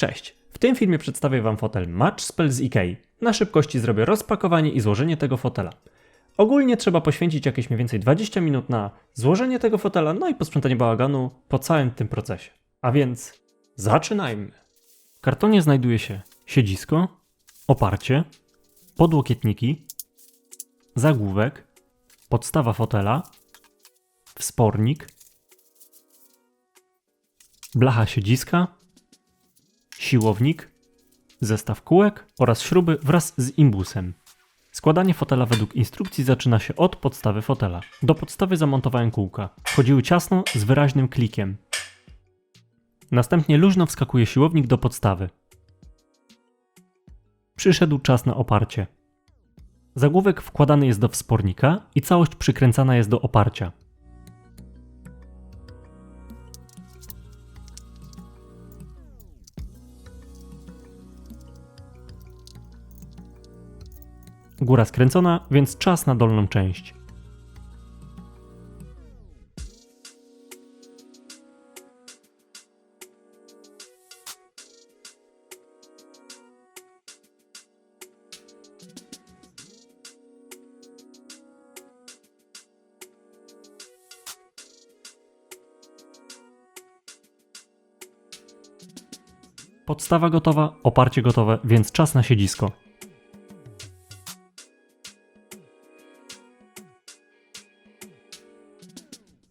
Cześć! W tym filmie przedstawię Wam fotel Match Spell z IKEA. Na szybkości zrobię rozpakowanie i złożenie tego fotela. Ogólnie trzeba poświęcić jakieś mniej więcej 20 minut na złożenie tego fotela, no i posprzątanie bałaganu po całym tym procesie. A więc zaczynajmy! W kartonie znajduje się siedzisko, oparcie, podłokietniki, zagłówek, podstawa fotela, wspornik, blacha siedziska, siłownik, zestaw kółek oraz śruby wraz z imbusem. Składanie fotela według instrukcji zaczyna się od podstawy fotela. Do podstawy zamontowałem kółka. Wchodziły ciasno z wyraźnym klikiem. Następnie luźno wskakuje siłownik do podstawy. Przyszedł czas na oparcie. Zagłówek wkładany jest do wspornika i całość przykręcana jest do oparcia. Góra skręcona, więc czas na dolną część. Podstawa gotowa, oparcie gotowe, więc czas na siedzisko.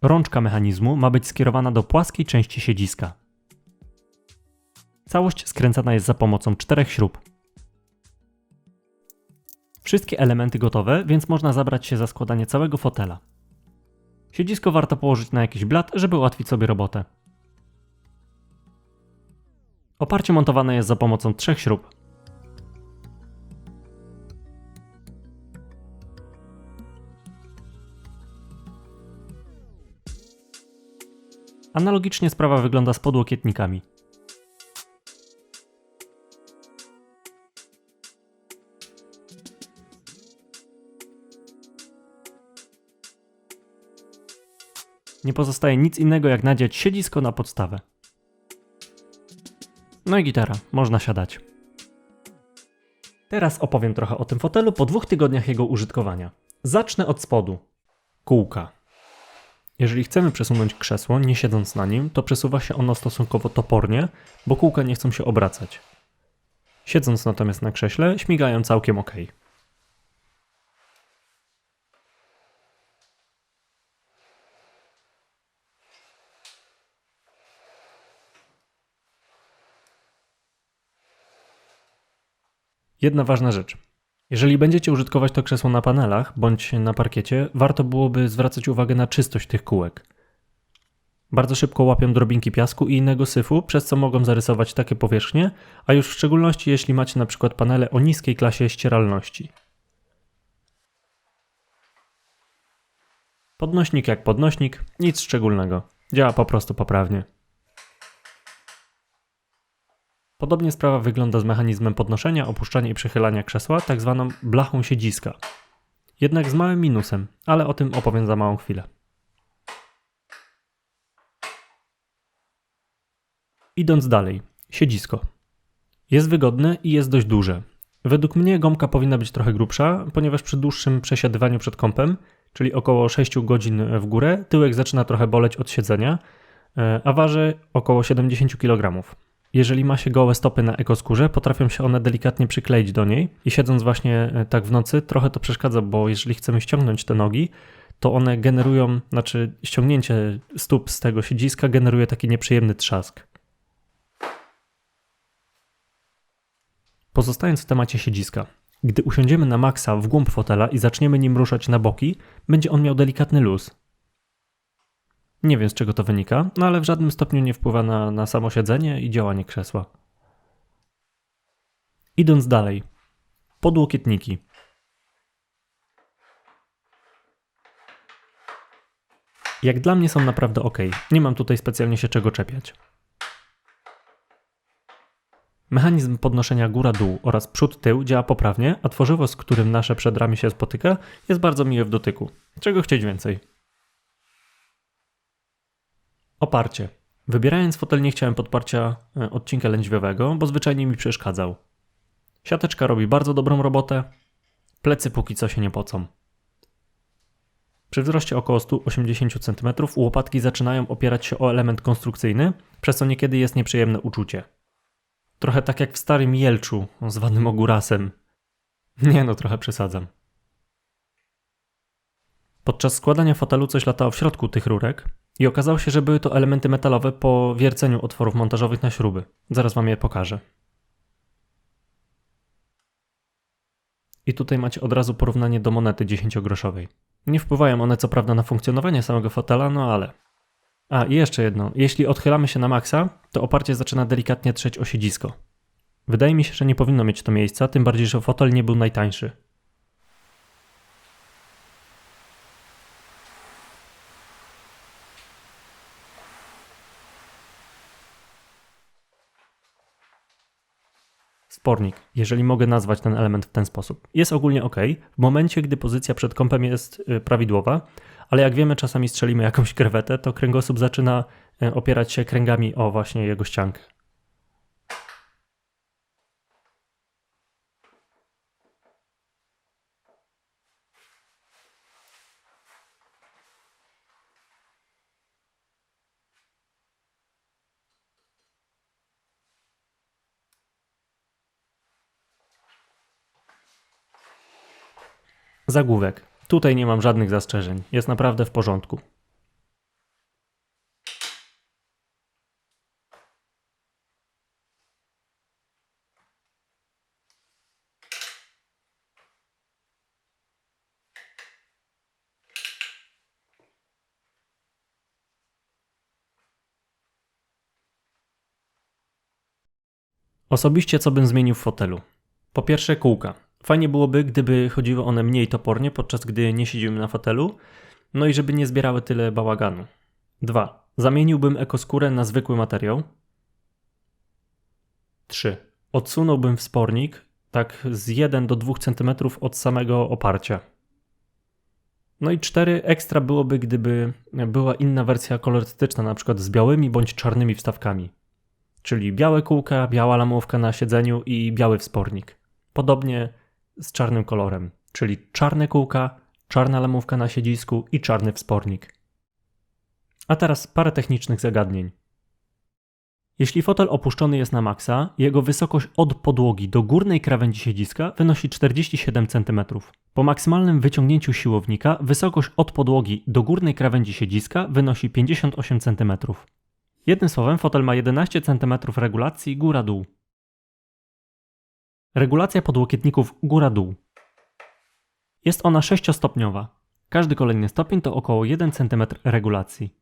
Rączka mechanizmu ma być skierowana do płaskiej części siedziska. Całość skręcana jest za pomocą czterech śrub. Wszystkie elementy gotowe, więc można zabrać się za składanie całego fotela. Siedzisko warto położyć na jakiś blat, żeby ułatwić sobie robotę. Oparcie montowane jest za pomocą trzech śrub. Analogicznie sprawa wygląda z podłokietnikami. Nie pozostaje nic innego jak nadziać siedzisko na podstawę. No i gitara, można siadać. Teraz opowiem trochę o tym fotelu po dwóch tygodniach jego użytkowania. Zacznę od spodu. Kółka. Jeżeli chcemy przesunąć krzesło, nie siedząc na nim, to przesuwa się ono stosunkowo topornie, bo kółka nie chcą się obracać. Siedząc natomiast na krześle, śmigają całkiem ok. Jedna ważna rzecz. Jeżeli będziecie użytkować to krzesło na panelach bądź na parkiecie, warto byłoby zwracać uwagę na czystość tych kółek. Bardzo szybko łapią drobinki piasku i innego syfu, przez co mogą zarysować takie powierzchnie, a już w szczególności jeśli macie na przykład panele o niskiej klasie ścieralności. Podnośnik jak podnośnik, nic szczególnego. Działa po prostu poprawnie. Podobnie sprawa wygląda z mechanizmem podnoszenia, opuszczania i przechylania krzesła, tak zwaną blachą siedziska. Jednak z małym minusem, ale o tym opowiem za małą chwilę. Idąc dalej, siedzisko. Jest wygodne i jest dość duże. Według mnie gąbka powinna być trochę grubsza, ponieważ przy dłuższym przesiadywaniu przed kąpem, czyli około 6 godzin w górę, tyłek zaczyna trochę boleć od siedzenia, e, a waży około 70 kg. Jeżeli ma się gołe stopy na ekoskórze, potrafią się one delikatnie przykleić do niej i siedząc właśnie e, tak w nocy, trochę to przeszkadza, bo jeżeli chcemy ściągnąć te nogi, to one generują, znaczy ściągnięcie stóp z tego siedziska generuje taki nieprzyjemny trzask. Pozostając w temacie siedziska, gdy usiądziemy na maksa w głąb fotela i zaczniemy nim ruszać na boki, będzie on miał delikatny luz. Nie wiem z czego to wynika, no ale w żadnym stopniu nie wpływa na, na samo siedzenie i działanie krzesła. Idąc dalej. Podłokietniki. Jak dla mnie są naprawdę ok. Nie mam tutaj specjalnie się czego czepiać. Mechanizm podnoszenia góra-dół oraz przód-tył działa poprawnie, a tworzywo, z którym nasze przedramię się spotyka, jest bardzo miłe w dotyku. Czego chcieć więcej? Oparcie. Wybierając fotel nie chciałem podparcia e, odcinka lędźwiowego, bo zwyczajnie mi przeszkadzał. Siateczka robi bardzo dobrą robotę, plecy póki co się nie pocą. Przy wzroście około 180 cm łopatki zaczynają opierać się o element konstrukcyjny, przez co niekiedy jest nieprzyjemne uczucie. Trochę tak jak w starym Jelczu, zwanym Ogurasem. Nie no, trochę przesadzam. Podczas składania fotelu coś latało w środku tych rurek i okazało się, że były to elementy metalowe po wierceniu otworów montażowych na śruby. Zaraz wam je pokażę. I tutaj macie od razu porównanie do monety 10-groszowej. Nie wpływają one co prawda na funkcjonowanie samego fotela, no ale. A i jeszcze jedno. Jeśli odchylamy się na maksa, to oparcie zaczyna delikatnie trzeć o siedzisko. Wydaje mi się, że nie powinno mieć to miejsca, tym bardziej, że fotel nie był najtańszy. Spornik, jeżeli mogę nazwać ten element w ten sposób. Jest ogólnie ok, w momencie, gdy pozycja przed kąpem jest y, prawidłowa, ale jak wiemy, czasami strzelimy jakąś krewetę, to kręgosłup zaczyna y, opierać się kręgami o właśnie jego ściankę. Zagłówek. Tutaj nie mam żadnych zastrzeżeń. Jest naprawdę w porządku. Osobiście co bym zmienił w fotelu? Po pierwsze kółka. Fajnie byłoby, gdyby chodziły one mniej topornie, podczas gdy nie siedzimy na fotelu, no i żeby nie zbierały tyle bałaganu. 2. Zamieniłbym ekoskórę na zwykły materiał. 3. Odsunąłbym wspornik tak z 1 do 2 cm od samego oparcia. No i 4. Ekstra byłoby, gdyby była inna wersja kolorystyczna, na przykład z białymi bądź czarnymi wstawkami. Czyli białe kółka, biała lamówka na siedzeniu i biały wspornik. Podobnie z czarnym kolorem, czyli czarne kółka, czarna lamówka na siedzisku i czarny wspornik. A teraz parę technicznych zagadnień. Jeśli fotel opuszczony jest na maksa, jego wysokość od podłogi do górnej krawędzi siedziska wynosi 47 cm. Po maksymalnym wyciągnięciu siłownika wysokość od podłogi do górnej krawędzi siedziska wynosi 58 cm. Jednym słowem, fotel ma 11 cm regulacji góra-dół. Regulacja podłokietników góra-dół. Jest ona sześciostopniowa. Każdy kolejny stopień to około 1 cm regulacji.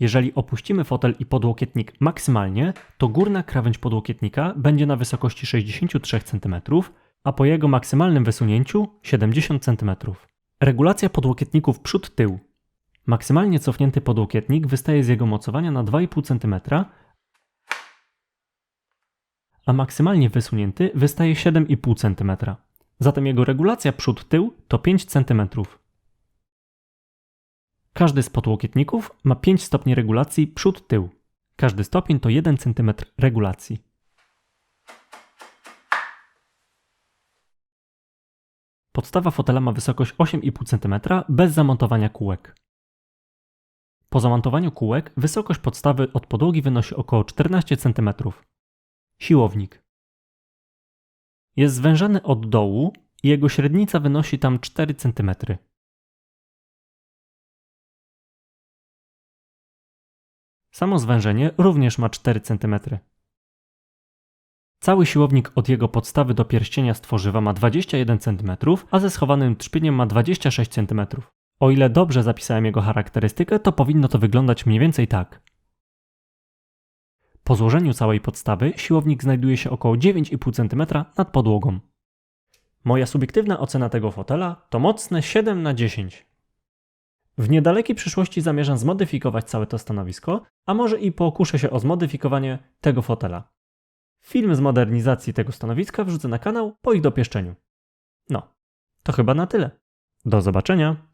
Jeżeli opuścimy fotel i podłokietnik maksymalnie, to górna krawędź podłokietnika będzie na wysokości 63 cm, a po jego maksymalnym wysunięciu 70 cm. Regulacja podłokietników przód-tył Maksymalnie cofnięty podłokietnik wystaje z jego mocowania na 2,5 cm, a maksymalnie wysunięty wystaje 7,5 cm. Zatem jego regulacja przód-tył to 5 cm. Każdy z podłokietników ma 5 stopni regulacji przód-tył. Każdy stopień to 1 cm regulacji. Podstawa fotela ma wysokość 8,5 cm bez zamontowania kółek. Po zamontowaniu kółek wysokość podstawy od podłogi wynosi około 14 cm. Siłownik. Jest zwężany od dołu i jego średnica wynosi tam 4 cm. Samo zwężenie również ma 4 cm. Cały siłownik od jego podstawy do pierścienia stworzywa ma 21 cm, a ze schowanym trzpieniem ma 26 cm. O ile dobrze zapisałem jego charakterystykę, to powinno to wyglądać mniej więcej tak. Po złożeniu całej podstawy siłownik znajduje się około 9,5 cm nad podłogą. Moja subiektywna ocena tego fotela to mocne 7 na 10. W niedalekiej przyszłości zamierzam zmodyfikować całe to stanowisko, a może i pokuszę się o zmodyfikowanie tego fotela. Film z modernizacji tego stanowiska wrzucę na kanał po ich dopieszczeniu. No, to chyba na tyle. Do zobaczenia!